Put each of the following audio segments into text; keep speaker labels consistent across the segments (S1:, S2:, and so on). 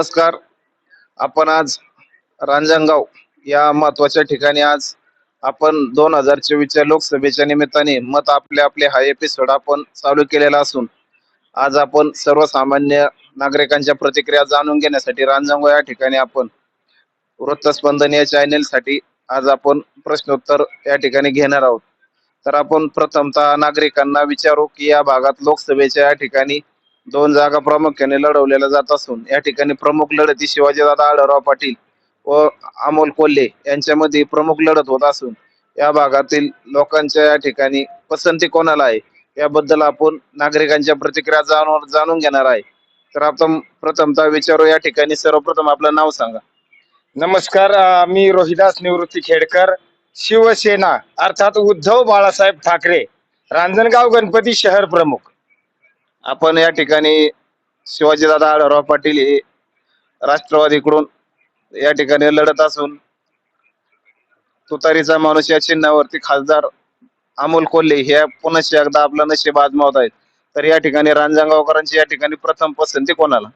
S1: नमस्कार. आपण आज रांजणगाव या महत्त्वाच्या ठिकाणी आज आपण दोन हजार चोवीसच्या लोकसभेच्या निमित्ताने मत आपले आपले हा एपिसोड आपण चालू केलेला असून आज आपण सर्वसामान्य नागरिकांच्या प्रतिक्रिया जाणून घेण्यासाठी रांजणगाव या ठिकाणी आपण वृत्तस्पंदन या चॅनेल साठी आज आपण प्रश्नोत्तर या ठिकाणी घेणार आहोत. तर आपण प्रथमतः नागरिकांना विचारू की या भागात लोकसभेच्या या ठिकाणी दोन जागा प्रामुख्याने लढवलेल्या जात असून या ठिकाणी प्रमुख लढती शिवाजीदादा आढळराव पाटील व अमोल कोल्हे यांच्यामध्ये प्रमुख लढत होत असून या भागातील लोकांच्या या ठिकाणी पसंती कोणाला आहे याबद्दल आपण नागरिकांच्या प्रतिक्रिया जाणून जाणून घेणार आहे. तर आपण प्रथमतः विचारू या ठिकाणी सर्वप्रथम आपलं नाव सांगा.
S2: नमस्कार मी रोहिदास निवृत्ती खेडकर शिवसेना अर्थात उद्धव बाळासाहेब ठाकरे रांजणगाव गणपती शहर प्रमुख.
S1: आपण या ठिकाणी शिवाजीदादा आढळराव पाटील हे राष्ट्रवादीकडून या ठिकाणी लढत असून तुतारीचा माणूस या चिन्हावरती खासदार अमोल कोल्हे हे पुन्हा एकदा आपला नशीब आजमावत आहेत. तर या ठिकाणी रांजणगावकरांची या ठिकाणी प्रथम पसंती कोणाला?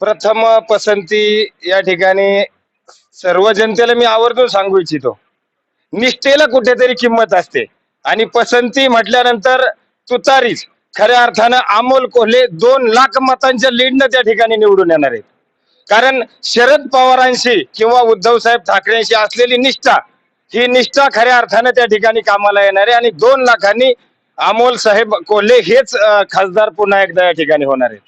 S2: प्रथम पसंती या ठिकाणी सर्व जनतेला मी आवर्जून सांगू इच्छितो. निष्ठेला कुठेतरी किंमत असते. आणि पसंती म्हटल्यानंतर तुतारीच. खऱ्या अर्थानं अमोल कोल्हे दोन लाख मतांच्या लीडनं त्या ठिकाणी निवडून येणार आहेत. कारण शरद पवारांशी किंवा उद्धव साहेब ठाकरेंशी असलेली निष्ठा ही निष्ठा खऱ्या अर्थानं त्या ठिकाणी कामाला येणार आहे आणि दोन लाखांनी अमोल साहेब कोल्हे हेच खासदार पुन्हा एकदा या ठिकाणी होणार आहेत.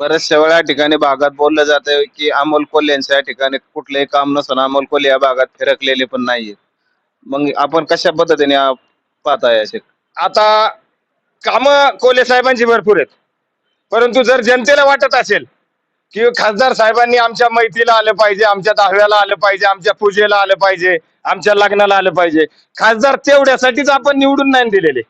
S1: बऱ्याचशा वेळा ठिकाणी भागात बोललं जातं की अमोल कोल्हे यांच्या या ठिकाणी कुठलंही काम नसून अमोल कोल्हे या भागात फिरकलेले पण नाहीये मग आपण कशा पद्धतीने पाहताय असे?
S2: आता काम कोले साहेबांची भरपूर आहेत. परंतु जर जनतेला वाटत असेल की खासदार साहेबांनी आमच्या मैत्रीला आलं पाहिजे आमच्या दहाव्याला आलं पाहिजे आमच्या पूजेला आलं पाहिजे आमच्या लग्नाला आलं पाहिजे खासदार तेवढ्यासाठीच आपण निवडून नाही दिलेले.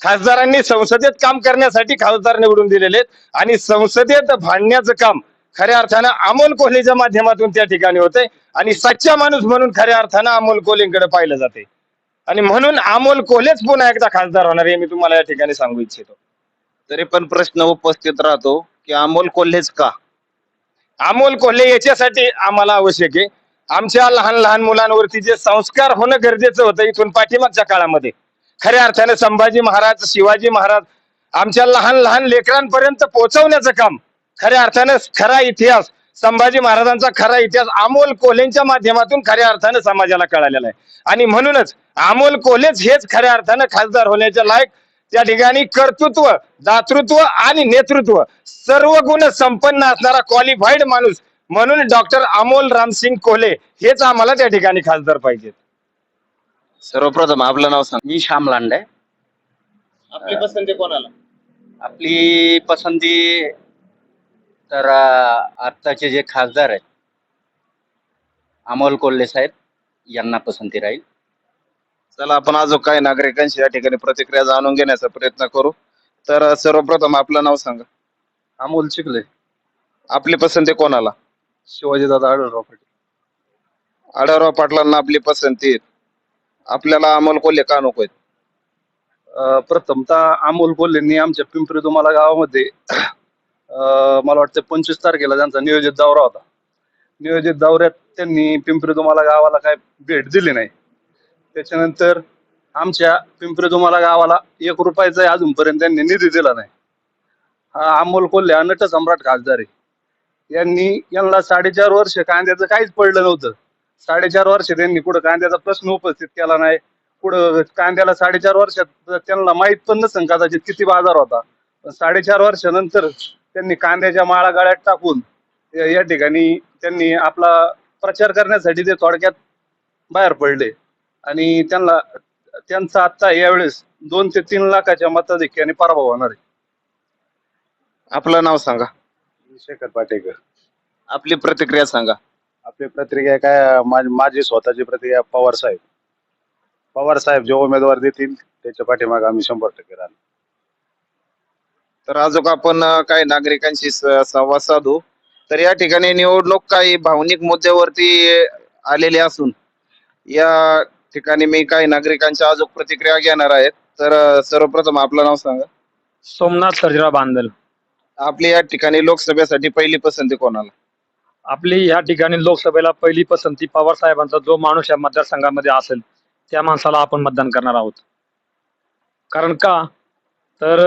S2: खासदारांनी संसदेत काम करण्यासाठी खासदार निवडून दिलेले आणि संसदेत भांडण्याचं काम खऱ्या अर्थानं अमोल कोहलीच्या माध्यमातून त्या ठिकाणी होतंय आणि सच्चा माणूस म्हणून खऱ्या अर्थानं अमोल कोहलींकडे पाहिलं जाते आणि म्हणून अमोल कोल्हेच पुन्हा एकदा खासदार होणार हे मी तुम्हाला या ठिकाणी सांगू इच्छितो.
S1: तरी पण प्रश्न उपस्थित राहतो की अमोल कोल्हेच का?
S2: अमोल कोल्हे याच्यासाठी आम्हाला आवश्यक आहे. आमच्या लहान लहान मुलांवरती जे संस्कार होणं गरजेचं होतं इथून पाठीमागच्या काळामध्ये. खऱ्या अर्थाने संभाजी महाराज शिवाजी महाराज आमच्या लहान लहान लेकरांपर्यंत पोहोचवण्याचं काम खऱ्या अर्थानं खरा इतिहास संभाजी महाराजांचा खरा इतिहास अमोल कोल्हेंच्या माध्यमातून खऱ्या अर्थानं समाजाला कळालेला आहे. आणि म्हणूनच अमोल कोल्हेच हेच खऱ्या अर्थानं खासदार होण्याच्या लायक त्या ठिकाणी कर्तृत्व दातृत्व आणि नेतृत्व सर्व गुण संपन्न असणारा क्वालिफाईड माणूस म्हणून डॉक्टर अमोल रामसिंग कोल्हे हेच आम्हाला त्या ठिकाणी खासदार पाहिजेत.
S1: सर्वप्रथम आपलं नाव सांग.
S3: मी श्याम लांडे.
S1: आपली पसंती कोणाला?
S3: आपली पसंती तर आत्ताचे जे खासदार आहेत अमोल कोल्हे साहेब यांना पसंती राहील.
S1: चला आपण अजून काही नागरिकांशी या ठिकाणी प्रतिक्रिया जाणून घेण्याचा प्रयत्न करू. तर सर्वप्रथम आपलं नाव सांगा.
S4: अमोल चिखले.
S1: आपली पसंती कोणाला?
S4: शिवाजी दादा आढळराव पाटील.
S1: आढळराव पाटलांना आपली पसंती. आहे. आपल्याला अमोल कोल्हे का नको आहेत?
S4: अं, प्रथमतः अमोल कोल्हेंनी आमच्या पिंपरी तुम्हाला गावामध्ये मला वाटतं पंचवीस तारखेला त्यांचा नियोजित दौरा होता. नियोजित दौऱ्यात त्यांनी पिंपरी तुम्हाला गावाला काय भेट दिली नाही. त्याच्यानंतर आमच्या पिंपरी तुम्हाला गावाला एक रुपयाचा अजूनपर्यंत त्यांनी निधी दिला नाही. हा अमोल कोल्हे हा नट सम्राट खासदार आहे. यांनी यांना साडेचार वर्ष कांद्याचं काहीच पडलं नव्हतं. साडेचार वर्ष त्यांनी कुठं कांद्याचा प्रश्न उपस्थित केला नाही. पुढं कांद्याला साडेचार वर्षात त्यांना माहीत पण नसेल कदाचित किती बाजार होता. पण साडेचार वर्षानंतर त्यांनी कांद्याच्या माळा गळ्यात टाकून या ठिकाणी त्यांनी आपला प्रचार करण्यासाठी ते थोडक्यात बाहेर पडले. आणि त्यांना त्यांचा आता यावेळेस दोन ते तीन लाखाच्या मताधिक्याने पराभव होणार आहे.
S1: आपलं नाव सांगा.
S5: शेखर पाटेकर.
S1: आपली प्रतिक्रिया सांगा.
S5: आपली प्रतिक्रिया काय माझी माझी स्वतःची प्रतिक्रिया पवार साहेब. पवार साहेब जे उमेदवार देतील त्याच्या पाठीमागे आम्ही शंभर टक्के राहणार.
S1: तर अजून आपण काही नागरिकांशी संवाद साधू. तर या ठिकाणी निवडणूक काही भावनिक मुद्द्यावरती आलेली असून या ठिकाणी मी काही नागरिकांच्या अजून प्रतिक्रिया घेणार आहेत. तर सर्वप्रथम आपलं नाव सांगा.
S6: सोमनाथ सर्जेराव बांदल.
S1: आपली या ठिकाणी लोकसभेसाठी पहिली पसंती कोणाला?
S6: आपली ह्या ठिकाणी लोकसभेला पहिली पसंती पवार साहेबांचा जो माणूस या मतदारसंघामध्ये असेल त्या माणसाला आपण मतदान करणार आहोत. कारण का? तर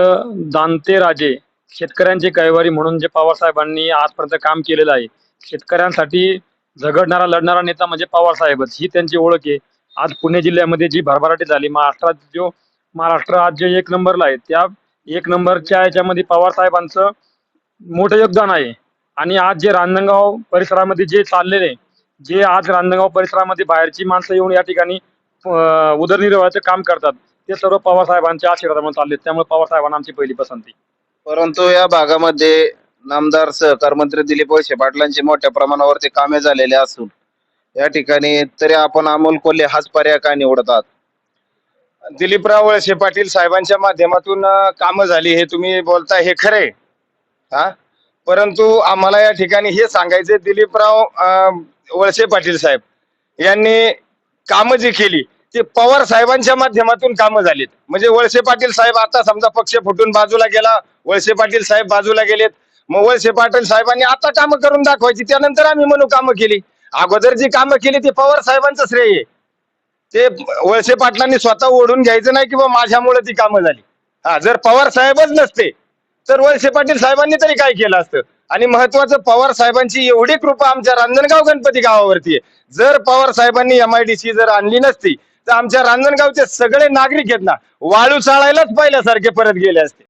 S6: दांते राजे शेतकऱ्यांचे कैवारी म्हणून जे पवार साहेबांनी आजपर्यंत काम केलेलं आहे शेतकऱ्यांसाठी झगडणारा लढणारा नेता म्हणजे पवारसाहेबच. ही त्यांची ओळख आहे. आज पुणे जिल्ह्यामध्ये जी भरभराटी झाली महाराष्ट्रात जो महाराष्ट्र आज जे एक नंबरला आहे त्या एक नंबरच्या याच्यामध्ये पवार साहेबांचं मोठं योगदान आहे. आणि आज जे रांजणगाव परिसरामध्ये जे चाललेले जे आज रांजणगाव परिसरामध्ये बाहेरची माणसं येऊन या ठिकाणी उदरनिर्वाहाचं काम करतात. ते सर्व पवार साहेबांच्या आशीर्वादामुळे चालले त्यामुळे पवार साहेबांना आमची पहिली पसंती.
S1: परंतु या भागामध्ये नामदार सहकार मंत्री दिलीप वळसे पाटलांची मोठ्या प्रमाणावरती कामे झालेली असून या ठिकाणी तरी आपण अमोल कोल्हे हाच पर्याय का निवडतात
S2: दिलीपराव वळसे पाटील साहेबांच्या माध्यमातून कामं झाली हे तुम्ही बोलताय हे खरे हा? परंतु आम्हाला या ठिकाणी हे सांगायचे दिलीपराव वळसे पाटील साहेब यांनी कामं जी केली ते पवार साहेबांच्या माध्यमातून कामं झालीत. म्हणजे वळसे पाटील साहेब आता समजा पक्ष फुटून बाजूला गेला वळसे पाटील साहेब बाजूला गेलेत. मग वळसे पाटील साहेबांनी आता कामं करून दाखवायची त्यानंतर आम्ही म्हणू कामं केली. अगोदर जी कामं केली ती पवार साहेबांचं श्रेय आहे. ते वळसे पाटलांनी स्वतः ओढून घ्यायचं नाही किंवा माझ्यामुळे ती कामं झाली. हा जर पवार साहेबच नसते तर वळसे पाटील साहेबांनी तरी काय केलं असतं? आणि महत्वाचं पवार साहेबांची एवढी कृपा आमच्या रांजणगाव गणपती गावावरती आहे. जर पवार साहेबांनी एमआयडीसी जर आणली नसती तर आमच्या रांजणगावचे सगळे नागरिक आहेत ना वाळू चाळायलाच पहिल्यासारखे परत गेले असते.